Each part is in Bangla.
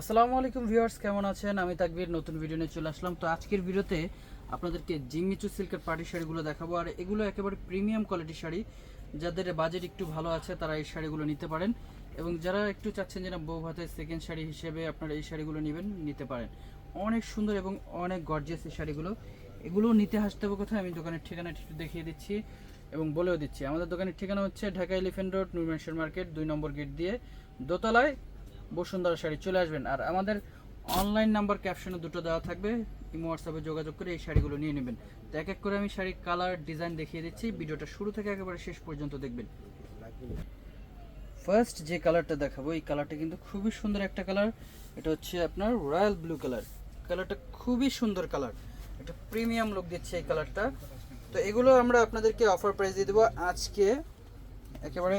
আসসালামু আলাইকুম ভিউয়ার্স, কেমন আছেন? আমি তাকবীর, নতুন ভিডিও নিয়ে চলে আসলাম। তো আজকের ভিডিওতে আপনাদেরকে জিমিচু সিল্কের পার্টি শাড়িগুলো দেখাবো। আর এগুলো একেবারে প্রিমিয়াম কোয়ালিটির শাড়ি। যাদের বাজেট একটু ভালো আছে, তারা এই শাড়িগুলো নিতে পারেন। এবং যারা একটু চাচ্ছেন যে না, বউ ভাতের সেকেন্ড শাড়ি হিসেবে আপনারা এই শাড়িগুলো নেবেন, নিতে পারেন। অনেক সুন্দর এবং অনেক গর্জিয়াস এই শাড়িগুলো। এগুলো নিতে আসতে হবে কোথায়? আমি দোকানের ঠিকানা একটু দেখিয়ে দিচ্ছি এবং বলেও দিচ্ছি। আমাদের দোকানের ঠিকানা হচ্ছে Dhaka elephant road Nurmeshwar market, দুই নম্বর গেট দিয়ে দোতলায় বসুন্ধরা শাড়ি চলে আসবেন। আর আমাদের অনলাইন নাম্বার ক্যাপশনে দুটো দেওয়া থাকবে। ইমো হোয়াটসঅ্যাপে যোগাযোগ করে এই শাড়িগুলো নিয়ে নেবেন। তো এক এক করে আমি শাড়ির কালার ডিজাইন দেখিয়ে দিচ্ছি। ভিডিওটা শুরু থেকে একেবারে শেষ পর্যন্ত দেখবেন। ফার্স্ট যে কালারটা দেখাবো, এই কালারটা কিন্তু খুবই সুন্দর একটা কালার এটা হচ্ছে আপনার রয়্যাল ব্লু কালার কালারটা খুবই সুন্দর কালার এটা প্রিমিয়াম লুক দিচ্ছে এই কালারটা তো এগুলো আমরা আপনাদেরকে অফার প্রাইস দিয়ে দেবো। আজকে একেবারে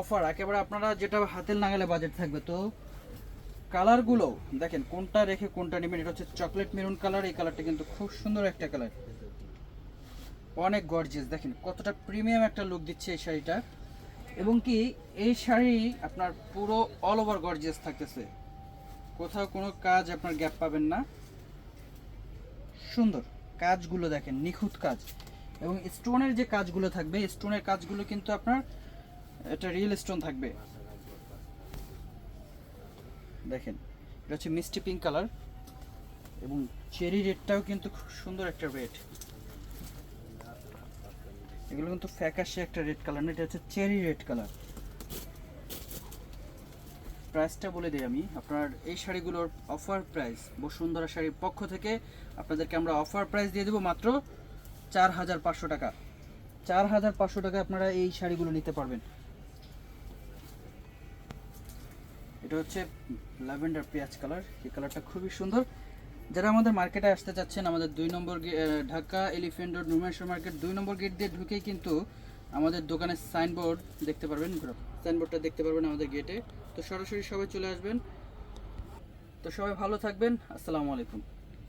অফার, একেবারে আপনারা যেটা হাতের নাগালে বাজেট থাকবে, তো কালারগুলো দেখেন, কোনটা রেখে কোনটা নেবেন, এটা হচ্ছে চকলেট মেরুন কালার এই কালারটা কিন্তু খুব সুন্দর একটা কালার অনেক গর্জিয়াস দেখেন, কতটা প্রিমিয়াম একটা লুক দিচ্ছে এই শাড়িটা। এবং কি, এই শাড়ি আপনার পুরো অল ওভার গর্জিয়াস থাকতেছে। কোথাও কোনো কাজ আপনার গ্যাপ পাবেন না। সুন্দর কাজগুলো দেখেন, নিখুঁত কাজ। এবং স্টোনের যে কাজগুলো থাকবে স্টোনের কাজগুলো কিন্তু আপনার এটা রিয়েল স্টোন থাকবে। দেখেন, এটা হচ্ছে মিষ্টি পিঙ্ক কালার এবং চেরি রেডটাও কিন্তু খুব সুন্দর একটা রেড এগুলো কিন্তু ফ্যাকাশে একটা রেড কালার না, এটা হচ্ছে চেরি রেড কালার প্রাইসটা বলে দিই আমি, আপনার এই শাড়িগুলোর অফার প্রাইস বসুন্ধরা শাড়ির পক্ষ থেকে আপনাদেরকে আমরা অফার প্রাইস দিয়ে দেবো মাত্র চার হাজার পাঁচশো টাকা। চার হাজার পাঁচশো টাকা আপনারা এই শাড়িগুলো নিতে পারবেন। এটা হচ্ছে ল্যাভেন্ডার পেঁয়াজ কালার। এই কালারটা খুবই সুন্দর। যারা আমাদের মার্কেটে আসতে চাচ্ছেন, আমাদের দুই নম্বর Dhaka elephant road Numeshwar market, দুই নম্বর গেট দিয়ে ঢুকেই কিন্তু আমাদের দোকানের সাইনবোর্ড দেখতে পারবেন। সাইনবোর্ডটা দেখতে পারবেন আমাদের গেটে। তো সরাসরি সবাই চলে আসবেন। তো সবাই ভালো থাকবেন। আসসালামু আলাইকুম।